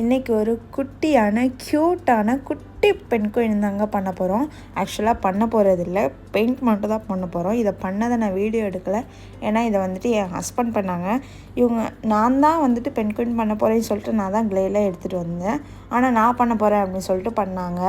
இன்றைக்கி ஒரு குட்டியான க்யூட்டான குட்டி பெண் கோயின் தாங்க பண்ண போகிறோம் ஆக்சுவலாக பண்ண போகிறது இல்லை. பெயிண்ட் மட்டும் தான் பண்ண போகிறோம் இதை பண்ணதை நான் வீடியோ எடுக்கலை. ஏன்னா இதை வந்துட்டு என் ஹஸ்பண்ட் பண்ணாங்க. இவங்க நான் தான் வந்துட்டு பெண் கோயின் பண்ண போகிறேன்னு சொல்லிட்டு நான் தான் க்ளேலாம் எடுத்துகிட்டு வந்தேன். ஆனால் நான் பண்ண போகிறேன் அப்படின்னு சொல்லிட்டு பண்ணாங்க.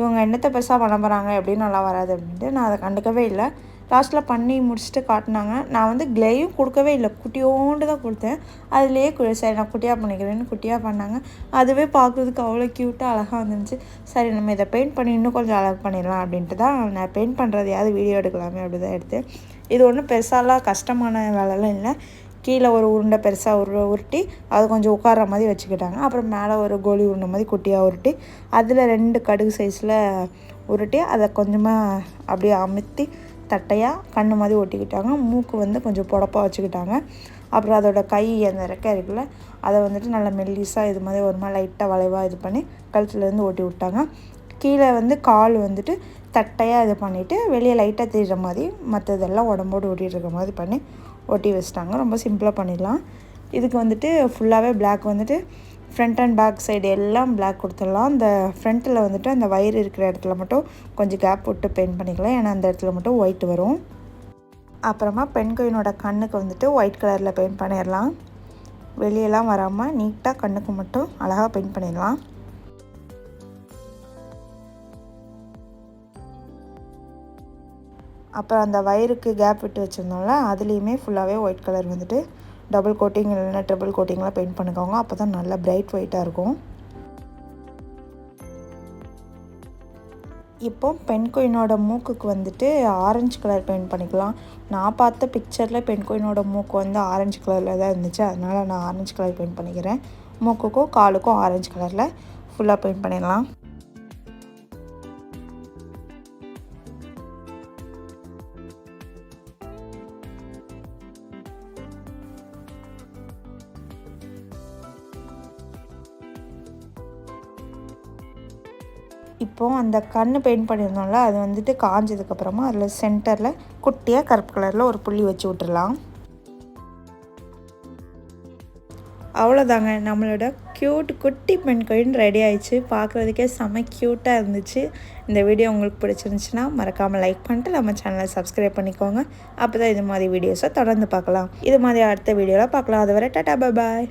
இவங்க என்னத்தை பெருசாக பண்ண போகிறாங்க எப்படின்னு நல்லா வராது அப்படின்ட்டு நான் அதை கண்டுக்கவே இல்லை. லாஸ்ட்டில் பண்ணி முடிச்சுட்டு காட்டினாங்க. நான் வந்து க்ளேயும் கொடுக்கவே இல்லை. குட்டியோண்டு தான் கொடுத்தேன். அதுலேயே கு சரி நான் குட்டியாக பண்ணிக்கிறேன்னு குட்டியாக பண்ணாங்க. அதுவே பார்க்குறதுக்கு அவ்வளோ க்யூட்டாக அழகாக வந்துருந்துச்சு. சரி நம்ம இதை பெயிண்ட் பண்ணி இன்னும் கொஞ்சம் அழகு பண்ணிடலாம் அப்படின்ட்டு தான் நான் பெயிண்ட் பண்ணுறதையாவது வீடியோ எடுக்கலாமே அப்படி தான் எடுத்தேன். இது ஒன்றும் பெருசாலாம் கஷ்டமான வேலைலாம் இல்லை. கீழே ஒரு உருண்டை பெருசாக உரு உருட்டி அது கொஞ்சம் உட்கார மாதிரி வச்சுக்கிட்டாங்க. அப்புறம் மேலே ஒரு கோலி உருண்டை மாதிரி குட்டியாக உருட்டி அதில் ரெண்டு கடுகு சைஸில் உருட்டி அதை கொஞ்சமாக அப்படியே அமுத்தி தட்டையாக கண்ணு மாதிரி ஒட்டிக்கிட்டாங்க. மூக்கு வந்து கொஞ்சம் புடப்பாக வச்சுக்கிட்டாங்க. அப்புறம் அதோட கை அந்த ரெக்கை இருக்குல்ல அதை வந்துட்டு நல்லா மெல்லிஸாக இது மாதிரி ஒரு மாதிரி லைட்டாக வளைவாக இது பண்ணி கழுத்துலேருந்து ஓட்டி விட்டாங்க. கீழே வந்து கால் வந்துட்டு தட்டையாக இது பண்ணிவிட்டு வெளியே லைட்டாக தெரிகிற மாதிரி மற்றதெல்லாம் உடம்போடு ஓட்டிகிட்டு இருக்க மாதிரி பண்ணி ஒட்டி வச்சிட்டாங்க. ரொம்ப சிம்பிளாக பண்ணிடலாம். இதுக்கு வந்துட்டு ஃபுல்லாகவே பிளாக் வந்துட்டு ஃப்ரண்ட் அண்ட் பேக் சைடு எல்லாம் பிளாக் கொடுத்துடலாம். அந்த ஃப்ரண்ட்டில் வந்துட்டு அந்த வயிறு இருக்கிற இடத்துல மட்டும் கொஞ்சம் கேப் விட்டு பெயிண்ட் பண்ணிக்கலாம். ஏன்னா அந்த இடத்துல மட்டும் ஒயிட் வரும். அப்புறமா பெண் கோயினோட கண்ணுக்கு வந்துட்டு ஒயிட் கலரில் பெயிண்ட் பண்ணிடலாம். வெளியெல்லாம் வராமல் நீட்டாக கண்ணுக்கு மட்டும் அழகாக பெயிண்ட் பண்ணிடலாம். அப்புறம் அந்த வயருக்கு கேப் விட்டு வச்சுருந்தோம்ல அதுலேயுமே ஃபுல்லாகவே ஒயிட் கலர் வந்துட்டு டபுள் கோட்டிங் இல்லைன்னா ட்ரிபிள் கோட்டிங்லாம் பெயிண்ட் பண்ணிக்கோங்க. அப்போ தான் நல்லா பிரைட் ஒயிட்டாக இருக்கும். இப்போ பெண் கோயினோட மூக்குக்கு வந்துட்டு ஆரஞ்சு கலர் பெயிண்ட் பண்ணிக்கலாம். நான் பார்த்த பிக்சரில் பெண் கோயினோட மூக்கு வந்து ஆரஞ்சு கலரில் தான் இருந்துச்சு. அதனால் நான் ஆரஞ்சு கலர் பெயிண்ட் பண்ணிக்கிறேன். மூக்குக்கும் காலுக்கும் ஆரஞ்சு கலரில் ஃபுல்லாக பெயிண்ட் பண்ணிடலாம். இப்போது அந்த கண் பெயிண்ட் பண்ணியிருந்தோம்ல அது வந்துட்டு காஞ்சதுக்கப்புறமா அதில் சென்டரில் குட்டியாக கருப்பு கலரில் ஒரு புள்ளி வச்சு விட்டுடலாம் அவ்வளோதாங்க நம்மளோட க்யூட் குட்டி பெண் கோயின் ரெடி ஆயிடுச்சு. பார்க்குறதுக்கே செம்ம க்யூட்டாக இருந்துச்சு. இந்த வீடியோ உங்களுக்கு பிடிச்சிருந்துச்சுன்னா மறக்காமல் லைக் பண்ணிட்டு நம்ம சேனலை சப்ஸ்கிரைப் பண்ணிக்கோங்க. அப்போ தான் இது மாதிரி வீடியோஸை தொடர்ந்து பார்க்கலாம். இது மாதிரி அடுத்த வீடியோவில் பார்க்கலாம். அதுவரை டாட்டா பாய்